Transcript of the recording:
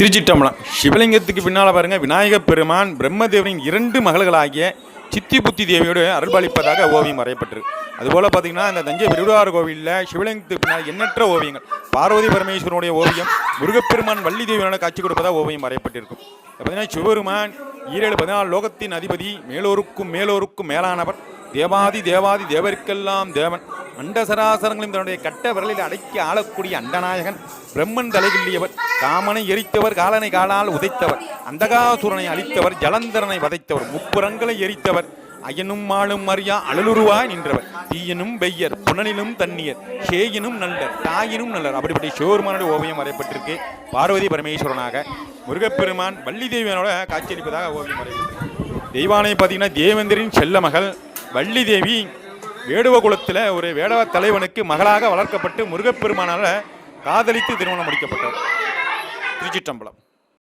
திருச்சிட்டம்பலம் சிவலிங்கத்துக்கு பின்னால் பாருங்க விநாயகப் பெருமான் பிரம்மதேவனின் இரண்டு மகள்களாகிய சித்தி புத்தி தேவியோடு அருள்பாலிப்பதாக ஓவியம் வரையப்பட்டிருக்கு. அதுபோல் பார்த்தீங்கன்னா இந்த தஞ்சை பெருவார் கோவிலில் சிவலிங்கத்துக்கு பின்னால் எண்ணற்ற ஓவியங்கள். பார்வதி பரமேஸ்வரனுடைய ஓவியம் முருகப்பெருமான் வள்ளி தேவியோட காட்சி கொடுப்பதாக ஓவியம் வரையப்பட்டிருக்கும் பார்த்தீங்கன்னா சிவபெருமான் ஈரேழு பதினாலு லோகத்தின் அதிபதி மேலோருக்கும் மேலோருக்கும் மேலானவர். தேவாதி தேவாதி தேவருக்கெல்லாம் தேவன். அண்ட சராசரங்களையும் தன்னுடைய கட்ட விரலில் அடக்கி ஆளக்கூடிய அண்டநாயகன் பிரம்மன் தலைகிள்ளியவர் காமனை எரித்தவர் காலனை காலால் உதைத்தவர் அந்தகாசுரனை அழித்தவர் ஜலந்தரனை வதைத்தவர் முப்புறங்களை எரித்தவர் அயனும் மாளும் அறியா அழலுருவாய் நின்றவர் தீயனும் வெய்யர் புனலினும் தண்ணீர் ஷேயினும் நல்லர் தாயினும் நல்லர். அப்படிப்பட்ட சிவபெருமானுடைய ஓவியம் வரையப்பட்டிருக்கு. பார்வதி பரமேஸ்வரனாக முருகப்பெருமான் வள்ளி தேவியனோட காட்சியளிப்பதாக ஓவியம் வரையப்பட்டிருக்கு. தெய்வானை பார்த்தீங்கன்னா தேவேந்திரின் செல்ல மகள் வள்ளி தேவி வேடுவ குலத்தில் ஒரு வேடவ தலைவனுக்கு மகளாக வளர்க்கப்பட்டு முருகப்பெருமானால் காதலித்து திருமணம் முடிக்கப்பட்டார் திருச்சிற்றம்பலம்.